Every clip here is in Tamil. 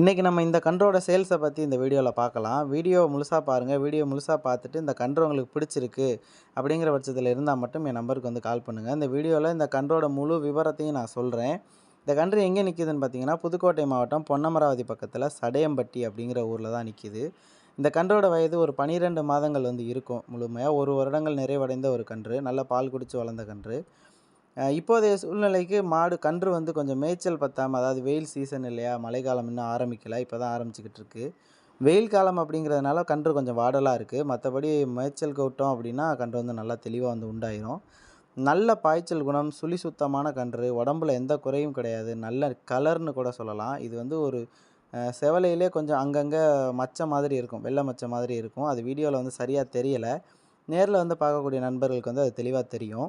இன்றைக்கி நம்ம இந்த கன்றோட சேல்ஸை பற்றி இந்த வீடியோவில் பார்க்கலாம். வீடியோ முழுசாக பாருங்கள் வீடியோ முழுசாக பார்த்துட்டு இந்த கன்று உங்களுக்கு பிடிச்சிருக்கு அப்படிங்கிற பட்சத்தில் இருந்தால் மட்டும் என் நம்பருக்கு வந்து கால் பண்ணுங்கள் இந்த வீடியோவில் இந்த கன்றோட முழு விவரத்தையும் நான் சொல்கிறேன் இந்த கன்று எங்கே நிற்கிதுன்னு பார்த்தீங்கன்னா புதுக்கோட்டை மாவட்டம் பொன்னமராவதி பக்கத்தில் சடையம்பட்டி அப்படிங்கிற ஊரில் தான் நிற்கிது இந்த கன்றோட வயது ஒரு பனிரெண்டு மாதங்கள் வந்து இருக்கும் முழுமையாக ஒரு வருடங்கள் நிறைவடைந்த ஒரு கன்று. நல்ல பால் குடித்து வளர்ந்த கன்று. இப்போதைய சூழ்நிலைக்கு மாடு கன்று வந்து கொஞ்சம் மேய்ச்சல் பத்தாமல் அதாவது வெயில் சீசன் இல்லையா மழைக்காலம் இன்னும் ஆரம்பிக்கலை இப்போ தான் ஆரம்பிச்சுக்கிட்டு இருக்கு. வெயில் காலம் அப்படிங்கிறதுனால கன்று கொஞ்சம் வாடலாக இருக்குது மற்றபடி மேய்ச்சல் கவுட்டோம் அப்படின்னா கன்று வந்து நல்லா தெளிவாக வந்து உண்டாயிரும். நல்ல பாய்ச்சல் குணம் சுழி சுத்தமான கன்று உடம்புல எந்த குறையும் கிடையாது. நல்ல கலர்னு கூட சொல்லலாம். இது வந்து ஒரு செவலையிலே கொஞ்சம் அங்கங்கே மச்ச மாதிரி இருக்கும் வெள்ளை மச்ச மாதிரி இருக்கும். அது வீடியோவில் வந்து சரியாக தெரியலை. நேரில் வந்து பார்க்கக்கூடிய நண்பர்களுக்கு வந்து அது தெளிவாக தெரியும்.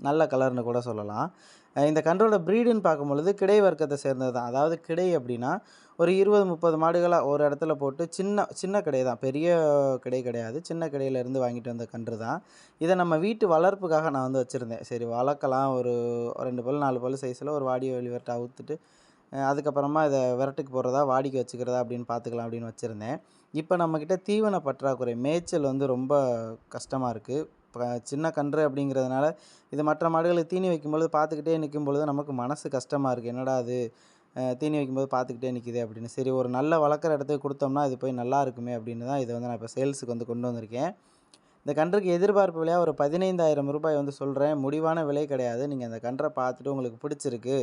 நல்ல கலர்னு கூட சொல்லலாம். இந்த கன்றோட ப்ரீடுன்னு பார்க்கும்பொழுது கிடை வர்க்கத்தை சேர்ந்தது தான். அதாவது கிடை அப்படின்னா ஒரு இருபது முப்பது மாடுகளாக ஒரு இடத்துல போட்டு சின்ன சின்ன கடை தான். பெரிய கடை கிடையாது. சின்ன கடையிலேருந்து வாங்கிட்டு வந்த கன்று தான். இதை நம்ம வீட்டு வளர்ப்புக்காக நான் வந்து வச்சுருந்தேன். சரி வளர்க்கலாம். ஒரு ரெண்டு பல் நாலு பல் சைஸில் ஒரு வாடி வெளிவரட்டை அவுத்துட்டு அதுக்கப்புறமா இதை விரட்டுக்கு போடுறதா வாடிக்கை வச்சுக்கிறதா அப்படின்னு பார்த்துக்கலாம் அப்படின்னு வச்சுருந்தேன். இப்போ நம்மக்கிட்ட தீவன பற்றாக்குறை மேய்ச்சல் வந்து ரொம்ப கஷ்டமாக இருக்குது சின்ன கன்று அப்படிங்கிறதுனால இது மற்ற மாடுகளுக்கு தீனி வைக்கும்பொழுது பார்த்துக்கிட்டே நிற்கும் பொழுது நமக்கு மனசு கஷ்டமாக இருக்குது என்னடா அது? தீனி வைக்கும்போது பார்த்துக்கிட்டே நிற்கிது அப்படின்னு. சரி ஒரு நல்ல வளர்க்குற இடத்துக்கு கொடுத்தோம்னா இது போய் நல்லா இருக்குமே அப்படின்னு தான் இதை வந்து நான் இப்போ சேல்ஸுக்கு வந்து கொண்டு வந்திருக்கேன். இந்த கன்றுக்கு எதிர்பார்ப்பு விலையாக ஒரு பதினைந்தாயிரம் ரூபாய் வந்து சொல்கிறேன் முடிவான விலை கிடையாது. நீங்கள் அந்த கன்றை பார்த்துட்டு உங்களுக்கு பிடிச்சிருக்கு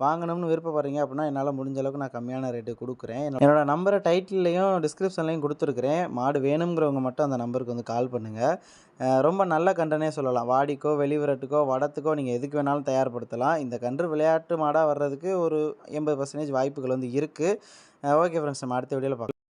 வாங்கணும்னு விருப்பப்படுறீங்க அப்படின்னா என்னால் முடிஞ்ச அளவுக்கு நான் கம்மியான ரேட்டு கொடுக்குறேன். என்னோட- நம்பரை டைட்டில்லையும் டிஸ்கிரிப்ஷன்லையும் கொடுத்துருக்குறேன். மாடு வேணுங்கிறவங்க மட்டும் அந்த நம்பருக்கு வந்து கால் பண்ணுங்கள் ரொம்ப நல்ல கன்றுனே சொல்லலாம். வாடிக்கோ வெளிவரட்டுக்கோ வடத்துக்கோ நீங்கள் எதுக்கு வேணாலும் தயார்படுத்தலாம். இந்த கன்று விளையாட்டு மாடாக வர்றதுக்கு ஒரு எண்பது பர்சன்டேஜ் வாய்ப்புகள் வந்து இருக்குது ஓகே ஃப்ரெண்ட்ஸ் நம்ம அடுத்த வீடியோவில் பார்க்கலாம்.